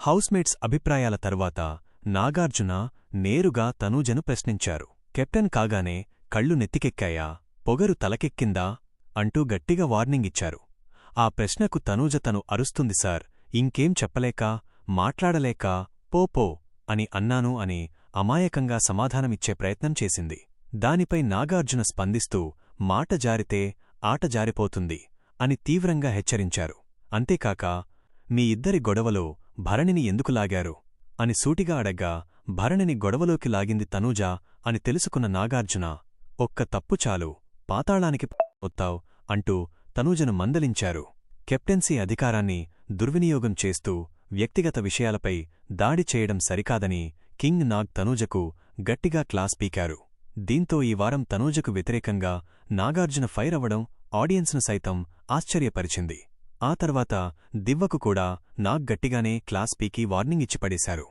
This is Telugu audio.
హౌస్మేట్స్ అభిప్రాయాల తర్వాత నాగార్జున నేరుగా తనూజను ప్రశ్నించారు. కెప్టెన్ కాగానే కళ్ళు నెత్తికెక్కాయా పొగరు తలకెక్కిందా అంటూ గట్టిగా వార్నింగ్ ఇచ్చారు. ఆ ప్రశ్నకు తనూజ తను అరుస్తుంది సార్ ఇంకేం చెప్పలేక మాట్లాడలేక పో పో అని అన్నాను అని అమాయకంగా సమాధానమిచ్చే ప్రయత్నం చేసింది. దానిపై నాగార్జున స్పందిస్తూ మాట జారితే ఆట జారిపోతుంది అని తీవ్రంగా హెచ్చరించారు. అంతేకాక మీ ఇద్దరి గొడవలో భరణిని ఎందుకు లాగారు? అని సూటిగా అడగ్గా భరణిని గొడవలోకి లాగింది తనూజ అని తెలుసుకున్న నాగార్జున ఒక్క తప్పు చాలు పాతాళానికి ఒత్తావ్ అంటూ తనూజను మందలించారు. కెప్టెన్సీ అధికారాన్ని దుర్వినియోగం చేస్తూ వ్యక్తిగత విషయాలపై దాడి చేయడం సరికాదని కింగ్ నాగ్ తనూజకు గట్టిగా క్లాస్ పీకారు. దీంతో ఈ వారం తనూజకు వ్యతిరేకంగా నాగార్జున ఫైర్ అవ్వడం ఆడియన్స్ను సైతం ఆశ్చర్యపరిచింది. ఆ తర్వాత దివ్వకు కూడా నాగ్ గట్టిగానే క్లాస్ పీకి వార్నింగ్ ఇచ్చిపడేశారు.